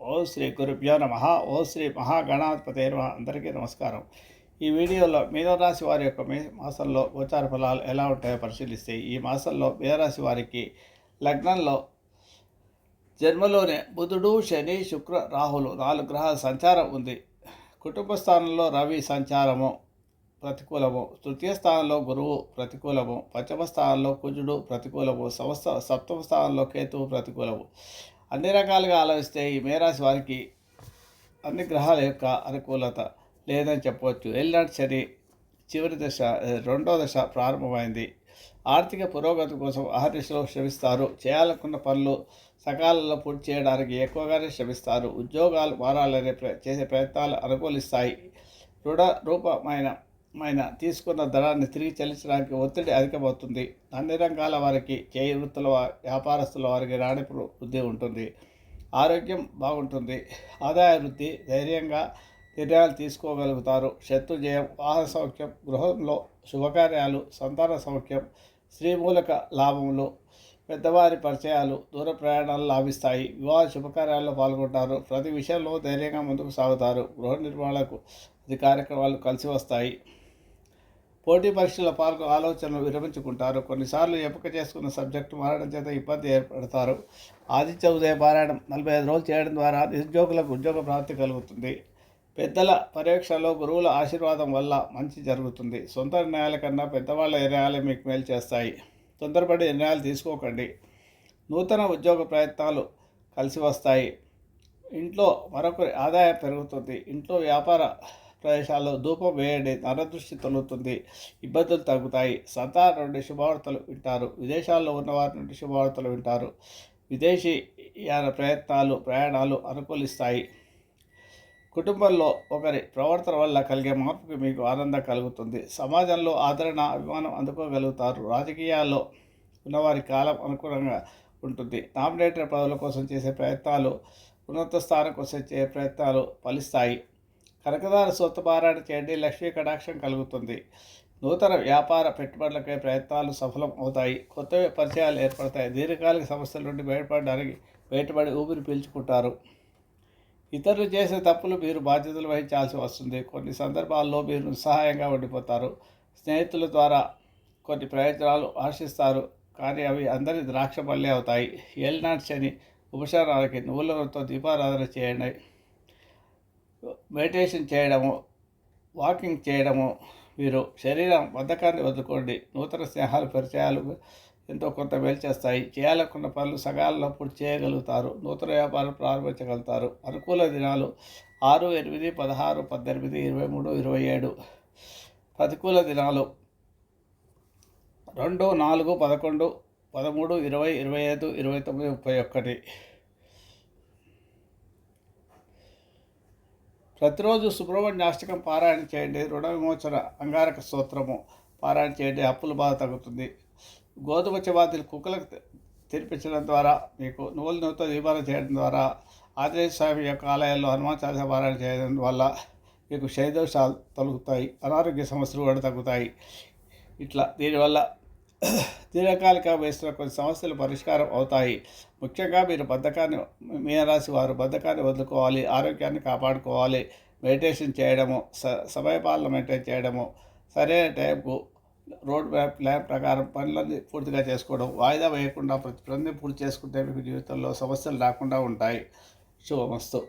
ఓ శ్రీ గురుభ్యో నమ. ఓ శ్రీ మహాగణాధిపతి నమ అందరికీ నమస్కారం. ఈ వీడియోలో మీనరాశి వారి యొక్క మే మాసంలో గోచార ఫలాలు ఎలా ఉంటాయో పరిశీలిస్తే ఈ మాసంలో మీనరాశి వారికి లగ్నంలో జన్మలోనే బుధుడు శని శుక్ర రాహులు నాలుగు గ్రహాల సంచారం ఉంది. కుటుంబ స్థానంలో రవి సంచారము ప్రతికూలము. తృతీయ స్థానంలో గురువు ప్రతికూలము. పంచమ స్థానంలో కుజుడు ప్రతికూలము. సంస్థ సప్తమ స్థానంలో కేతువు ప్రతికూలము. అన్ని రకాలుగా ఆలోచిస్తే ఈ మేరాశి వారికి అన్ని గ్రహాల యొక్క అనుకూలత లేదని చెప్పవచ్చు. ఎల్నాటి శని చివరి దశ రెండో దశ ప్రారంభమైంది. ఆర్థిక పురోగతి కోసం అహర్నిశలో శ్రమిస్తారు. చేయాలనుకున్న పనులు సకాలంలో పూర్తి చేయడానికి ఎక్కువగానే శ్రమిస్తారు. ఉద్యోగాలు మారాలనే ప్ర చేసే ప్రయత్నాలు అనుకూలిస్తాయి. రుణ రూపమైన మైన తీసుకున్న ధనాన్ని తిరిగి చెల్లించడానికి ఒత్తిడి అధికమవుతుంది. అన్ని రంగాల వారికి చేయి వృత్తుల వ్యాపారస్తుల వారికి రాణిపు వృద్ధి ఉంటుంది. ఆరోగ్యం బాగుంటుంది. ఆదాయ వృద్ధి ధైర్యంగా నిర్ణయాలు తీసుకోగలుగుతారు. శత్రు జయం వాహన సౌఖ్యం గృహంలో శుభకార్యాలు సంతాన సౌఖ్యం శ్రీమూలక లాభములు పెద్దవారి పరిచయాలు దూర ప్రయాణాలు లాభిస్తాయి. వివాహ శుభకార్యాల్లో పాల్గొంటారు. ప్రతి విషయంలో ధైర్యంగా ముందుకు సాగుతారు. గృహ నిర్మాణకు ఇది కార్యక్రమాలు కలిసి వస్తాయి. పోటీ పరీక్షల పాల్గొ ఆలోచనలు విరమించుకుంటారు. కొన్నిసార్లు ఎంపిక చేసుకున్న సబ్జెక్టు మారడం చేత ఇబ్బంది ఏర్పడతారు. ఆదిత్య ఉదయ పారాయణం నలభై ఐదు రోజులు చేయడం ద్వారా నిరుద్యోగులకు ఉద్యోగ ప్రాప్తి కలుగుతుంది. పెద్దల పర్యవేక్షణలో గురువుల ఆశీర్వాదం వల్ల మంచి జరుగుతుంది. సొంత నిర్ణయాల కన్నా పెద్దవాళ్ళ నిర్ణయాలే మీకు మేలు చేస్తాయి. తొందరపడి నిర్ణయాలు తీసుకోకండి. నూతన ఉద్యోగ ప్రయత్నాలు కలిసి వస్తాయి. ఇంట్లో మరొకరి ఆదాయం పెరుగుతుంది. ఇంట్లో వ్యాపార ప్రదేశాల్లో ధూపం వేయండి నరదృష్టి తొలుగుతుంది ఇబ్బందులు తగ్గుతాయి. సంతానం నుండి శుభవార్తలు వింటారు. విదేశాల్లో ఉన్నవారి నుండి శుభవార్తలు వింటారు. విదేశీయాన ప్రయత్నాలు ప్రయాణాలు అనుకూలిస్తాయి. కుటుంబంలో ఒకరి ప్రవర్తన వల్ల కలిగే మార్పుకి మీకు ఆనందం కలుగుతుంది. సమాజంలో ఆదరణ అభిమానం అందుకోగలుగుతారు. రాజకీయాల్లో ఉన్నవారి కాలం అనుకూలంగా ఉంటుంది. నామినేటర్ పదవుల కోసం చేసే ప్రయత్నాలు ఉన్నత స్థానం కోసం చేసే ప్రయత్నాలు ఫలిస్తాయి. కనకదార సొత్తు చేయండి లక్ష్మీ కటాక్షం కలుగుతుంది. నూతన వ్యాపార పెట్టుబడులపై ప్రయత్నాలు సఫలం అవుతాయి. కొత్త పరిచయాలు ఏర్పడతాయి. దీర్ఘకాలిక సమస్యల నుండి బయటపడడానికి బయటపడి ఊపిరి పీల్చుకుంటారు. ఇతరులు చేసే తప్పులు మీరు బాధ్యతలు వహించాల్సి వస్తుంది. కొన్ని సందర్భాల్లో మీరు నిస్సహాయంగా ఉండిపోతారు. స్నేహితుల ద్వారా కొన్ని ప్రయత్నాలు ఆశిస్తారు కానీ అవి అందరి ద్రాక్ష పల్లె అవుతాయి. ఏలినాటి శని ఉపశమనాలకి నువ్వులతో దీపారాధన చేయండి. మెడిటేషన్ చేయడము వాకింగ్ చేయడము మీరు శరీరం బద్ధకాన్ని వదులుకోండి. నూతన స్నేహాలు పరిచయాలు ఎంతో కొంత మేలు చేస్తాయి. చేయాలనుకున్న పనులు సకాలంలో పూర్తి చేయగలుగుతారు. నూతన వ్యాపారం ప్రారంభించగలుగుతారు. అనుకూల దినాలు ఆరు ఎనిమిది పదహారు పద్దెనిమిది ఇరవై మూడు ఇరవై ఏడు. ప్రతికూల దినాలు రెండు నాలుగు పదకొండు పదమూడు ఇరవై ఇరవై ఐదు ఇరవై తొమ్మిది ముప్పై ఒకటి. ప్రతిరోజు సుబ్రహ్మణ్యాష్టకం పారాయణ చేయండి. రుణ విమోచన అంగారక స్తోత్రము పారాయణ చేయండి. అప్పుల బాధ తగ్గుతుంది. గోధుమ చపాతీలు కుక్కలకు తెరిపించడం తినిపించడం ద్వారా మీకు నువ్వుల నూనెతో దీపాలు చేయడం ద్వారా ఆంజనేయ స్వామి యొక్క ఆలయాల్లో హనుమాన్ చాలీసా పారాయణ చేయడం వల్ల మీకు క్షయదోషాలు తొలగుతాయి. అనారోగ్య సమస్యలు కూడా తగ్గుతాయి. ఇట్లా దీనివల్ల దీర్ఘకాలిక వేసిన కొన్ని సమస్యలు పరిష్కారం అవుతాయి. ముఖ్యంగా మీరు బద్ధకాన్ని మీనరాశి వారు బద్ధకాన్ని వదులుకోవాలి ఆరోగ్యాన్ని కాపాడుకోవాలి మెడిటేషన్ చేయడము స సమయపాలన మెయింటైన్ చేయడము సరైన టైంకు రోడ్ మ్యాప్ ప్లాన్ ప్రకారం పనులన్నీ పూర్తిగా చేసుకోవడం వాయిదా వేయకుండా ప్రతి పని పూర్తి చేసుకుంటే మీకు జీవితంలో సమస్యలు రాకుండా ఉంటాయి. శుభమస్తు.